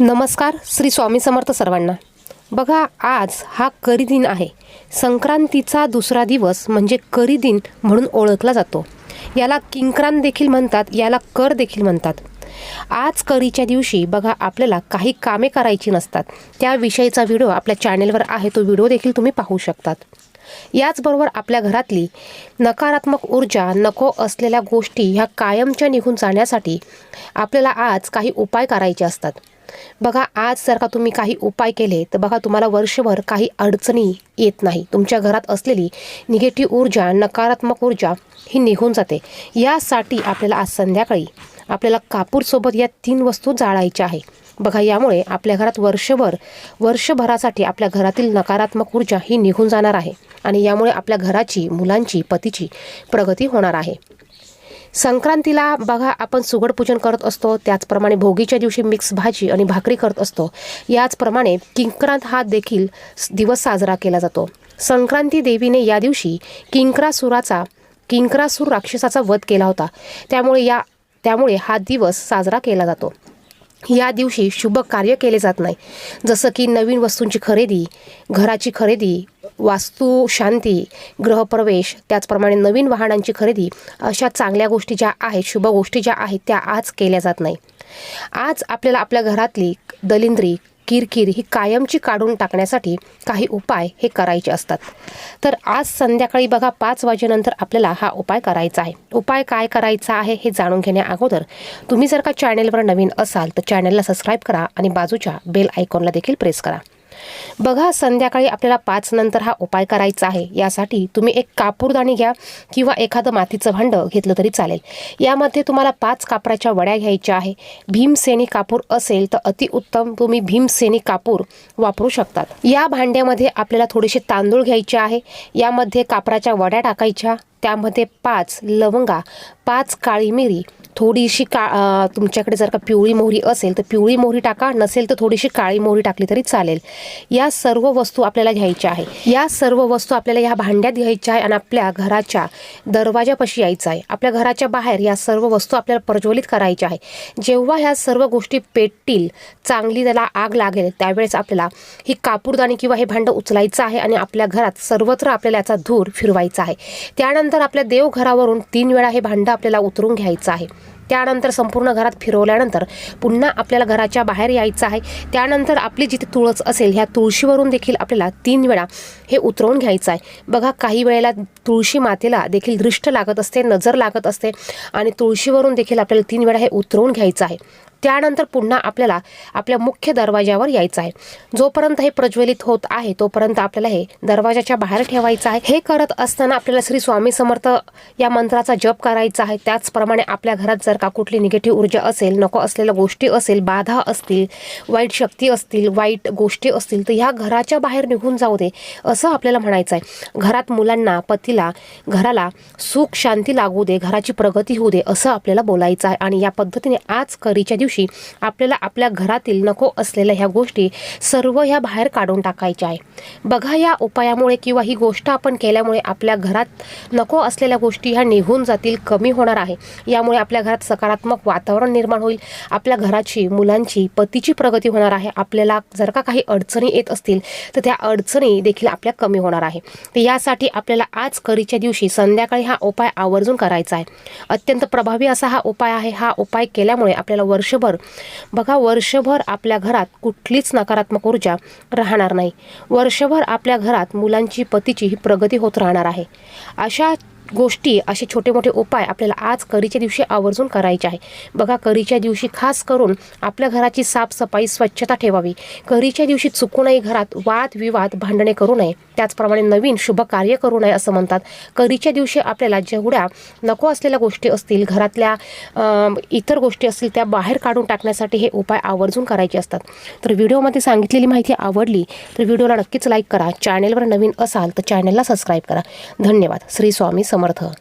नमस्कार श्री स्वामी समर्थ सर्वांना. बघा आज हा करी दिन आहे. संक्रांतीचा दुसरा दिवस म्हणजे करी दिन म्हणून ओळखला जातो. याला किंक्रांत देखील म्हणतात याला कर देखील म्हणतात. आज करीच्या दिवशी बघा आपल्याला काही कामे करायची नसतात. त्याविषयीचा व्हिडिओ आपल्या चॅनेलवर आहे तो व्हिडिओ देखील तुम्ही पाहू शकतात. याचबरोबर आपल्या घरातली नकारात्मक ऊर्जा नको असलेल्या गोष्टी ह्या कायमच्या निघून जाण्यासाठी आपल्याला आज काही उपाय करायचे असतात. बघा आज जर का तुम्ही काही उपाय केले तर बघा तुम्हाला वर्षभर काही अडचणी येत नाही. तुमच्या घरात असलेली निगेटिव्ह ऊर्जा नकारात्मक ऊर्जा ही निघून जाते. यासाठी आपल्याला आज संध्याकाळी आपल्याला कापूरसोबत या तीन वस्तू जाळायच्या आहे. बघा यामुळे आपल्या घरात वर्षभर वर्षभरासाठी आपल्या घरातील नकारात्मक ऊर्जा ही निघून जाणार आहे आणि यामुळे आपल्या घराची मुलांची पतीची प्रगती होणार आहे. संक्रांतीला बघा आपण सुगड पूजन करत असतो त्याचप्रमाणे भोगीच्या दिवशी मिक्स भाजी आणि भाकरी करत असतो. याचप्रमाणे किंक्रांत हा देखील दिवस साजरा केला जातो. संक्रांती देवीने या दिवशी किंक्रासुराचा किंक्रासूर राक्षसाचा वध केला होता. त्यामुळे या त्यामुळे हा दिवस साजरा केला जातो. या दिवशी शुभ कार्य केले जात नाही. जसं की नवीन वस्तूंची खरेदी घराची खरेदी वास्तू शांती गृहप्रवेश त्याचप्रमाणे नवीन वाहनांची खरेदी अशा चांगल्या गोष्टी ज्या आहेत शुभ गोष्टी ज्या आहेत त्या आज केल्या जात नाही. आज आपल्याला आपल्या घरातली दलिंद्री किरकिर ही कायमची काढून टाकण्यासाठी काही उपाय हे करायचे असतात. तर आज संध्याकाळी बघा पाच वाजेनंतर आपल्याला हा उपाय करायचा आहे. उपाय काय करायचा आहे हे जाणून घेण्या अगोदर तुम्ही जर का चॅनेलवर नवीन असाल तर चॅनेलला सबस्क्राईब करा आणि बाजूच्या बेल आयकॉनला देखील प्रेस करा. बघा संध्याकाळी आपल्याला पाच नंतर हा उपाय करायचा आहे. यासाठी तुम्ही एक कापूरदाणी घ्या किंवा एखादं मातीचं भांडं घेतलं तरी चालेल. यामध्ये तुम्हाला पाच कापराच्या वड्या घ्यायच्या आहे. भीमसेनी कापूर असेल तर अतिउत्तम तुम्ही भीमसेनी कापूर वापरू शकतात. या भांड्यामध्ये आपल्याला थोडेसे तांदूळ घ्यायचे आहे. यामध्ये कापराच्या वड्या टाकायच्या. त्यामध्ये पाच लवंगा पाच काळी मिरी थोडीशी का तुमच्याकडे जर का पिवळी मोहरी असेल तर पिवळी मोहरी टाका. नसेल तर थोडीशी काळी मोहरी टाकली तरी चालेल. या सर्व वस्तू आपल्याला घ्यायच्या आहे. या सर्व वस्तू आपल्याला या भांड्यात घ्यायच्या आहे आणि आपल्या घराच्या दरवाजापाशी यायचं आहे. आपल्या घराच्या बाहेर या सर्व वस्तू आपल्याला प्रज्वलित करायच्या आहे. जेव्हा ह्या सर्व गोष्टी पेटतील चांगली त्याला आग लागेल त्यावेळेस आपल्याला ही कापूरदाणी किंवा हे भांडं उचलायचं आहे आणि आपल्या घरात सर्वत्र आपल्याला याचा धूर फिरवायचा आहे. त्यानंतर आपल्या देवघरावरून तीन वेळा हे भांडं आपल्याला उतरून घ्यायचं आहे. त्यानंतर संपूर्ण घरात फिरवल्यानंतर पुन्हा आपल्याला घराच्या बाहेर यायचं आहे. त्यानंतर आपली जिथे तुळस असेल ह्या तुळशीवरून देखील आपल्याला तीन वेळा हे उतरवून घ्यायचं आहे. बघा काही वेळेला तुळशी मातेला देखील दृष्ट लागत असते नजर लागत असते आणि तुळशीवरून देखील आपल्याला तीन वेळा हे उतरवून घ्यायचं आहे. त्यानंतर पुन्हा आपल्याला आपल्या मुख्य दरवाजावर यायचं आहे. जोपर्यंत हे प्रज्वलित होत आहे तोपर्यंत आपल्याला हे दरवाजाच्या बाहेर ठेवायचं आहे. हे करत असताना आपल्याला श्री स्वामी समर्थ या मंत्राचा जप करायचा आहे. त्याचप्रमाणे आपल्या घरात जर का कुठली निगेटिव्ह ऊर्जा असेल नको असलेल्या गोष्टी असेल बाधा असतील वाईट शक्ती असतील वाईट गोष्टी असतील तर ह्या घराच्या बाहेर निघून जाऊ दे असं आपल्याला म्हणायचं आहे. घरात मुलांना पतीला घराला सुख शांती लागू दे घराची प्रगती होऊ दे असं आपल्याला बोलायचं आहे. आणि या पद्धतीने आज करीच्या दिवशी आपल्याला आपल्या घरातील नको असलेल्या ह्या गोष्टी सर्व ह्या बाहेर काढून टाकायच्या आहे. बघा या उपायामुळे किंवा ही गोष्ट आपण केल्यामुळे आपल्या घरात नको असलेल्या गोष्टी ह्या निघून जातील कमी होणार आहे. यामुळे आपल्या घरात सकारात्मक वातावरण निर्माण होईल. आपल्या घराची मुलांची पतीची प्रगती होणार आहे. आपल्याला जर का काही अडचणी येत असतील तर त्या अडचणी देखील आपल्या कमी होणार आहे. तर यासाठी आपल्याला आज करीच्या दिवशी संध्याकाळी हा उपाय आवर्जून करायचा आहे. अत्यंत प्रभावी असा हा उपाय आहे. हा उपाय केल्यामुळे आपल्याला वर्षभर बघा वर्षभर आपल्या घरात कुठलीच नकारात्मक ऊर्जा राहणार नाही. वर्षभर आपल्या घरात मुलांची पतीची ही प्रगती होत राहणार आहे. अशा गोष्टी असे छोटे मोठे उपाय आपल्याला आज करीच्या दिवशी आवर्जून करायचे आहे. बघा करीच्या दिवशी खास करून आपल्या घराची साफसफाई स्वच्छता ठेवावी. करीच्या दिवशी चुकूनही घरात वाद विवाद भांडणे करू नये. त्याचप्रमाणे नवीन शुभ कार्य करू नये असं म्हणतात. करीच्या दिवशी आपल्याला जेवढ्या नको असलेल्या गोष्टी असतील घरातल्या इतर गोष्टी असतील त्या बाहेर काढून टाकण्यासाठी हे उपाय आवर्जून करायचे असतात. तर व्हिडिओमध्ये सांगितलेली माहिती आवडली तर व्हिडिओला नक्कीच लाईक करा. चॅनेलवर नवीन असाल तर चॅनेलला सबस्क्राईब करा. धन्यवाद. श्री स्वामी सम समर्थ